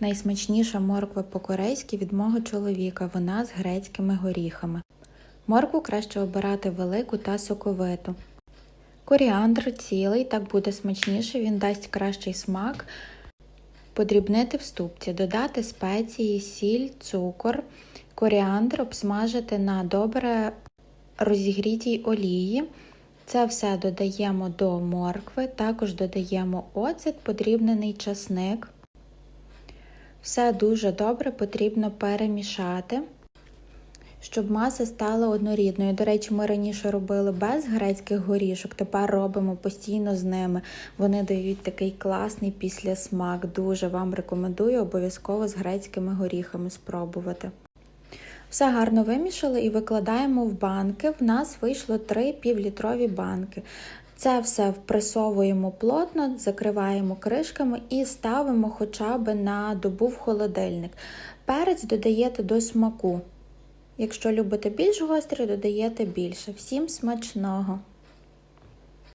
Найсмачніша морква по-корейськи від мого чоловіка, вона з грецькими горіхами. Моркву краще обирати велику та соковиту. Коріандр цілий, так буде смачніше, він дасть кращий смак. Подрібнити в ступці, додати спеції, сіль, цукор, коріандр обсмажити на добре розігрітій олії. Це все додаємо до моркви, також додаємо оцет, подрібнений часник. Все дуже добре потрібно перемішати, щоб маса стала однорідною. До речі, ми раніше робили без грецьких горішок, тепер робимо постійно з ними. Вони дають такий класний післясмак. Дуже вам рекомендую обов'язково з грецькими горіхами спробувати. Все гарно вимішали і викладаємо в банки. В нас вийшло 3 півлітрові банки. Це все впресовуємо плотно, закриваємо кришками і ставимо хоча б на добу в холодильник. Перець додаєте до смаку. Якщо любите більш гострий, додаєте більше. Всім смачного!